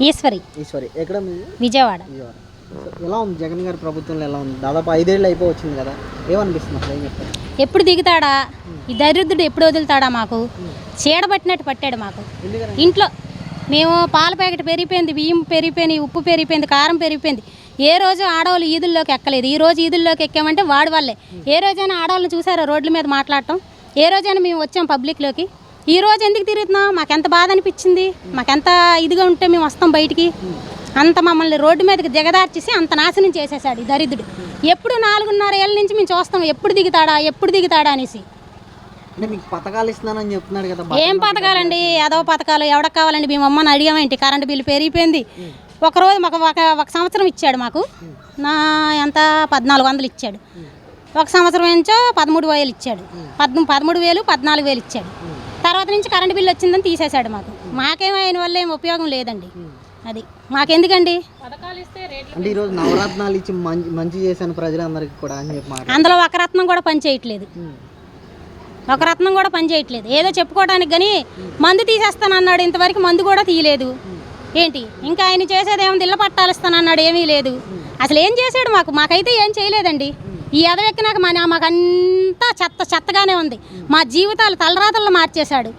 ఈశ్వరి. ఈశ్వరి. ఎక్కడ మీది? విజయవాడ. ఎలా ఉంది జగన్ గారి ప్రభుత్వంలో ఎలా ఉంది? దాదాపు ఐదేళ్ళు అయిపోవచ్చింది కదా. ఏమనిపిస్తుంది అసలు ఏం చెప్తారు? ఎప్పుడు దిగుతాడా? ఈ దరిద్రుడు ఎప్పుడు వదులుతాడా మాకు? చీడ పట్టినట్టు పట్టాడు మాకు. ఇంట్లో మేము పాల ప్యాకెట్ పెరిగిపోయింది బియ్యం పెరిగిపోయింది ఉప్పు పెరిగిపోయింది కారం పెరిగిపోయింది. ఏ రోజు ఆడవాళ్ళు ఈదుల్లోకి ఎక్కలేదు. ఈ రోజు ఈదుల్లోకి ఎక్కామంటే వాడి వాళ్ళే. ఏ రోజైనా ఆడవాళ్ళని చూసారా రోడ్ల మీద మాట్లాడటం? ఏ రోజైనా మేము వచ్చాం పబ్లిక్లోకి. ఈ రోజు ఎందుకు తిరుగుతున్నాం? మాకెంత బాధ అనిపించింది? మాకెంత ఇదిగా ఉంటే మేము వస్తాం బయటికి? అంత మమ్మల్ని రోడ్డు మీదకి దిగదార్చేసి అంత నాశనం చేసేసాడు ఈ దరిద్రుడు. ఎప్పుడు నాలుగున్నర ఏళ్ళ నుంచి మేము చూస్తాం ఎప్పుడు దిగుతాడా ఎప్పుడు దిగుతాడా అనేసి. పథకాలు ఇస్తున్నానని చెప్తున్నాడు కదా ఏం పథకాలండి? ఏదో పథకాలు ఎవడకు కావాలండి? మేము అమ్మని అడిగామేంటి కరెంటు బిల్లు పెరిగిపోయింది. ఒక రోజు మాకు ఒక ఒక సంవత్సరం ఇచ్చాడు మాకు. నా ఎంత? పద్నాలుగు వందలు ఇచ్చాడు. ఒక సంవత్సరం నుంచో పదమూడు వేలు ఇచ్చాడు. పద్ పదమూడు వేలు పద్నాలుగు వేలు ఇచ్చాడు. తర్వాత నుంచి కరెంటు బిల్లు వచ్చిందని తీసేశాడు మాకు. మాకేమైన వల్ల ఏం ఉపయోగం లేదండి. అది. మాకెందుకండి? అంటే ఈరోజు నవరత్నాలు ఇచ్చి మంచి చేశాను ప్రజలందరికీ కూడా అని చెప్పి అందులో ఒక రత్నం కూడా పని చేయట్లేదు. ఒక రత్నం కూడా పని చేయట్లేదు. ఏదో చెప్పుకోవడానికి కానీ మందు తీసేస్తానన్నాడు ఇంతవరకు మందు కూడా తీయలేదు. ఏంటి? ఇంకా ఆయన చేసేది ఏముంది ఇళ్ళ పట్టాలు ఇస్తానన్నాడు ఏమీ లేదు. అసలు ఏం చేశాడు మాకు? మాకైతే ఏం చేయలేదండి. ఈ ఎదవెక్కినాక మన మాకు అంతా చెత్త చెత్తగానే ఉంది. మా జీవితాలు తలరాతల్లో మార్చేశాడు.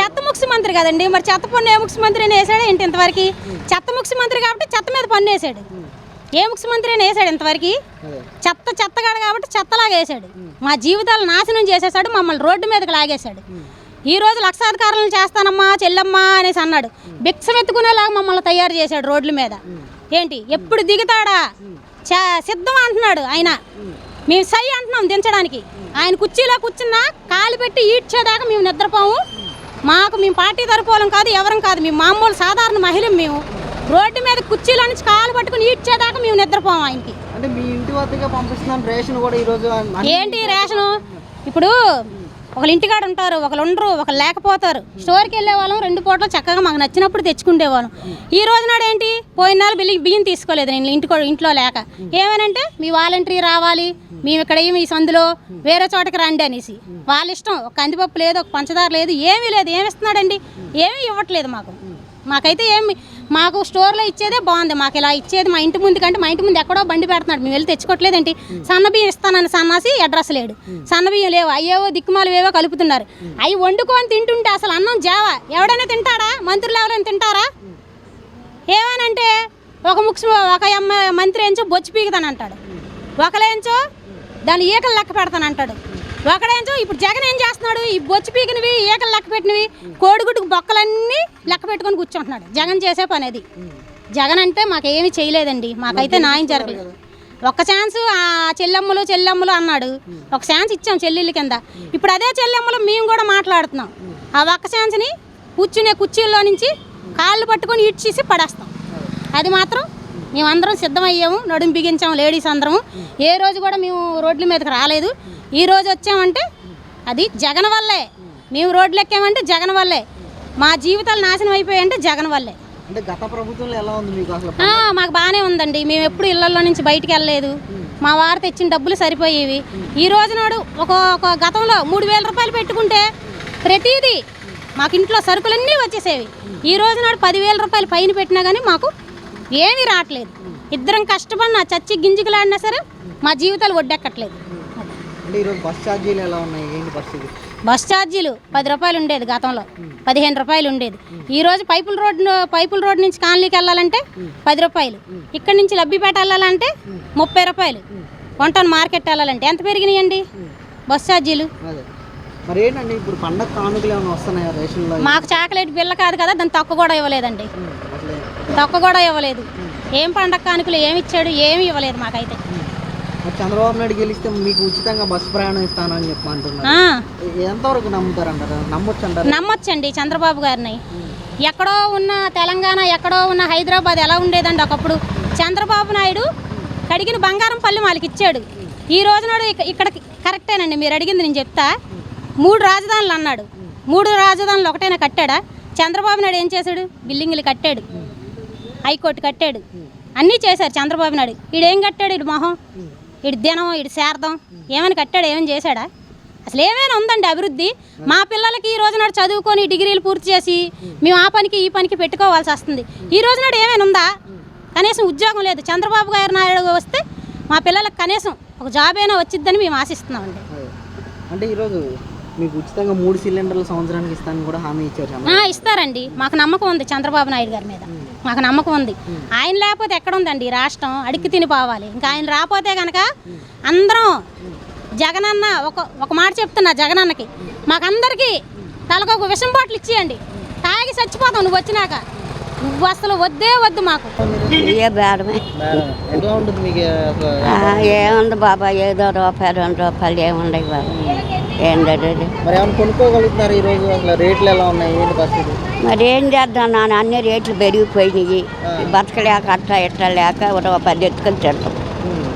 చెత్త ముఖ్యమంత్రి కదండి. మరి చెత్త పన్ను ఏ ముఖ్యమంత్రి అని వేసాడు ఏంటి ఇంతవరకు? చెత్త ముఖ్యమంత్రి కాబట్టి చెత్త మీద పన్ను వేసాడు ఏ ముఖ్యమంత్రి అని వేసాడు ఇంతవరకు? చెత్త చెత్తగాడు కాబట్టి చెత్తలాగా వేసాడు మా జీవితాలు నాశనం చేసేసాడు. మమ్మల్ని రోడ్డు మీదకి లాగేశాడు. ఈ రోజు లక్షాధికారులను చేస్తానమ్మా చెల్లమ్మా అనేసి అన్నాడు. భిక్షం ఎత్తుకునేలాగా మమ్మల్ని తయారు చేశాడు రోడ్ల మీద. ఏంటి? ఎప్పుడు దిగుతాడా? సిద్ధం అంటున్నాడు ఆయన. మేము సై అంటున్నాం దించడానికి. ఆయన కుర్చీలో కూర్చున్నా కాలు పెట్టి ఈడ్చేదాకా మేము నిద్రపోము. మాకు మేము పార్టీ తరపులం కాదు ఎవరం కాదు. మేము మామూలు సాధారణ మహిళం మేము. రోడ్డు మీద కుర్చీలో నుంచి కాలు పట్టుకుని ఈడ్చేదాకా మేము నిద్రపోము ఆయనకి. అంటే మీ ఇంటి రేషన్ కూడా ఈరోజు అన్ని- ఏంటి రేషను? ఇప్పుడు ఒకళ్ళు ఇంటికాడ ఉంటారు ఒకళ్ళు ఉండరు ఒకళ్ళు లేకపోతారు. స్టోర్కి వెళ్ళే వాళ్ళం రెండు పూటలు చక్కగా మాకు నచ్చినప్పుడు తెచ్చుకుండేవాళ్ళం. ఈ రోజు నాడు ఏంటి? పోయిన బిల్లి బియ్యం తీసుకోలేదు నేను ఇంటికో ఇంట్లో లేక. ఏమనంటే మీ వాలంటరీ రావాలి మేము ఇక్కడ ఏమి ఈ సందులో వేరే చోటకి రండి అనేసి. వాళ్ళ ఇష్టం ఒక కందిపప్పు లేదు ఒక పంచదార లేదు ఏమీ లేదు. ఏమి ఇస్తున్నాడండి? ఏమీ ఇవ్వట్లేదు మాకు. మాకైతే ఏమి మాకు స్టోర్లో ఇచ్చేదే బాగుంది. మాకు ఇలా ఇచ్చేది మా ఇంటి ముందు కంటే మా ఇంటి ముందు ఎక్కడో బండి పెడుతున్నాడు. మేము వెళ్ళి తెచ్చుకోవట్లేదేంటి? సన్న బియ్యం ఇస్తానని సన్నాసి అడ్రస్ లేడు. సన్న బియ్యం లేవు. అయ్యేవో దిక్కుమాలు ఏవో కలుపుతున్నారు. అవి వండుకొని తింటుంటే అసలు అన్నం జావా. ఎవడైనా తింటాడా? మంత్రులు ఎవరైనా తింటారా? ఏమనంటే ఒక ముఖ్య ఒక ఎమ్మ మంత్రి ఏంచో బొచ్చి పీకుతానంటాడు. ఒకలేంచో దాని ఈకలు లెక్క పెడతానంటాడు. ఒకడేంచో ఇప్పుడు జగన్ ఏం చేస్తున్నాడు? ఈ బొచ్చి పీకినవి ఈకలు లెక్క పెట్టినవి కోడిగుడ్డుకు బొక్కలన్నీ లెక్క పెట్టుకొని కూర్చుంటున్నాడు. జగన్ చేసే పని అది. జగన్ అంటే మాకేమీ చేయలేదండి. మాకైతే న్యాయం జరగలేదు ఒక్క ఛాన్స్ ఆ చెల్లెమ్మలు చెల్లెమ్మలు అన్నాడు. ఒక ఛాన్స్ ఇచ్చాం చెల్లెళ్ళ కింద. ఇప్పుడు అదే చెల్లెమ్మలు మేము కూడా మాట్లాడుతున్నాం. ఆ ఒక్క ఛాన్స్ని కూర్చునే కుర్చీల్లో నుంచి కాళ్ళు పట్టుకొని ఇడ్చేసి పడేస్తాం. అది మాత్రం మేమందరం సిద్ధమయ్యాము నడుము బిగించాము లేడీస్ అందరము. ఏ రోజు కూడా మేము రోడ్ల మీదకి రాలేదు. ఈ రోజు వచ్చామంటే అది జగన్ వల్లే. మేము రోడ్లు ఎక్కామంటే జగన్ వల్లే. మా జీవితాలు నాశనం అయిపోయాయంటే జగన్ వల్లే. అంటే గత ప్రభుత్వంలో ఎలా ఉంది మీకు అసలు ఆ, మాకు బాగానే ఉందండి. మేము ఎప్పుడు ఇళ్ళలో నుంచి బయటికి వెళ్ళలేదు. మా వారు తెచ్చిన డబ్బులు సరిపోయేవి. ఈ రోజు నాడు ఒక ఒక గతంలో మూడు వేల రూపాయలు పెట్టుకుంటే ప్రతిదీ మాకు ఇంట్లో సరుకులన్నీ వచ్చేసేవి. ఈ రోజు నాడు పదివేల రూపాయలు పైన పెట్టినా కానీ మాకు ఏమీ రావట్లేదు. ఇద్దరం కష్టపడినా చచ్చి గింజుకులాడినా సరే మా జీవితాలు ఒడ్డెక్కట్లేదు. అంటే ఈరోజు బస్ ఛార్జీలు ఎలా ఉన్నాయి? ఏంటి పరిస్థితి? బస్ ఛార్జీలు పది రూపాయలు ఉండేది గతంలో. పదిహేను రూపాయలు ఉండేది. ఈ రోజు పైపుల రోడ్డు పైపుల రోడ్డు నుంచి కాలనీకి వెళ్ళాలంటే పది రూపాయలు. ఇక్కడి నుంచి లబ్బిపేట వెళ్ళాలంటే ముప్పై రూపాయలు. వంటన్ మార్కెట్ వెళ్ళాలంటే ఎంత పెరిగినాయండి? బస్ ఛార్జీలు. మరి ఏంటండి ఇప్పుడు పండగ కానుకలు ఏమైనా వస్తున్నాయా రేషన్లో? మాకు చాక్లెట్ బిల్ల కాదు కదా దాని తక్కువ కూడా ఇవ్వలేదండి. తక్కువ కూడా ఇవ్వలేదు. ఏం పండగ కానుకలు ఏమి ఇచ్చాడు ఏమి ఇవ్వలేదు మాకైతే. చంద్రబాబు నాయుడు గెలిస్తే మీకు ఉచితంగా బస్సు ప్రయాణం ఇస్తానని చెప్పి అంటున్నారు ఆ, ఎ- ఎంతవరకు నమ్ముతారు అంటారు నమ్మొచ్చు అంటారు నమ్మొచ్చండి చంద్రబాబు గారిని. ఎక్కడో ఉన్న తెలంగాణ ఎక్కడో ఉన్న హైదరాబాద్ ఎలా ఉండేదండి ఒకప్పుడు? చంద్రబాబు నాయుడు కడిగిన బంగారం పల్లి వాళ్ళకి ఇచ్చాడు. ఈ రోజు నాడు ఇక- ఇక్కడ కరెక్టేనండి మీరు అడిగింది నేను చెప్తా. మూడు రాజధానులు అన్నాడు. మూడు రాజధానులు ఒకటైనా కట్టాడా? చంద్రబాబు నాయుడు ఏం చేశాడు? బిల్డింగ్లు కట్టాడు. హైకోర్టు కట్టాడు. అన్నీ చేశారు చంద్రబాబు నాయుడు. ఈడేం కట్టాడు? ఇడు మొహం. ఇటు దినం ఇటు శారదం ఏమని కట్టాడు ఏమని చేశాడా? అసలు ఏమైనా ఉందండి అభివృద్ధి? మా పిల్లలకి ఈ రోజు నాడు చదువుకొని డిగ్రీలు పూర్తి చేసి మేము ఆ పనికి ఈ పనికి పెట్టుకోవాల్సి వస్తుంది. ఈ రోజు నాడు ఏమైనా ఉందా? కనీసం ఉద్యోగం లేదు. చంద్రబాబు గారు నాయుడు వస్తే మా పిల్లలకు కనీసం ఒక జాబ్ అయినా వచ్చిద్దని మేము ఆశిస్తున్నామండి. అంటే ఈరోజు మీకు ఉచితంగా మూడు సిలిండర్లు సంవత్సరానికి ఇస్తానని కూడా హామీ ఇచ్చారు ఇస్తారండి. మాకు నమ్మకం ఉంది చంద్రబాబు నాయుడు గారి మీద. మాకు నమ్మకం ఉంది. ఆయన లేకపోతే ఎక్కడ ఉందండి రాష్ట్రం? అడిగి తిని పోవాలి. ఇంకా ఆయన రాకపోతే కనుక అందరం జగనన్న ఒక ఒక మాట చెప్తున్నా జగనన్నకి. మాకందరికీ తలకు ఒక విషం బాటిల్ ఇచ్చేయండి. తాగి చచ్చిపోతాం నువ్వు వచ్చినాక. నువ్వు అసలు వద్దే వద్దు మాకు. ఏ బేడమే. ఏముంది బాబా ఏదో రూపాయి రెండు రూపాయలు ఏముండయి బాబా. ఏంటది? మరి ఏమైనా కొనుక్కోగలుగుతున్నారు ఈరోజు? అసలు రేట్లు ఎలా ఉన్నాయి? ఏంటి పరిస్థితి? మరి ఏం చేద్దాం నాన్న? అన్ని రేట్లు పెరిగిపోయినాయి. బతకలేక అట్ట ఇట్ట లేక ఒక రూపాయలు ఎత్తుకొని తిడతాం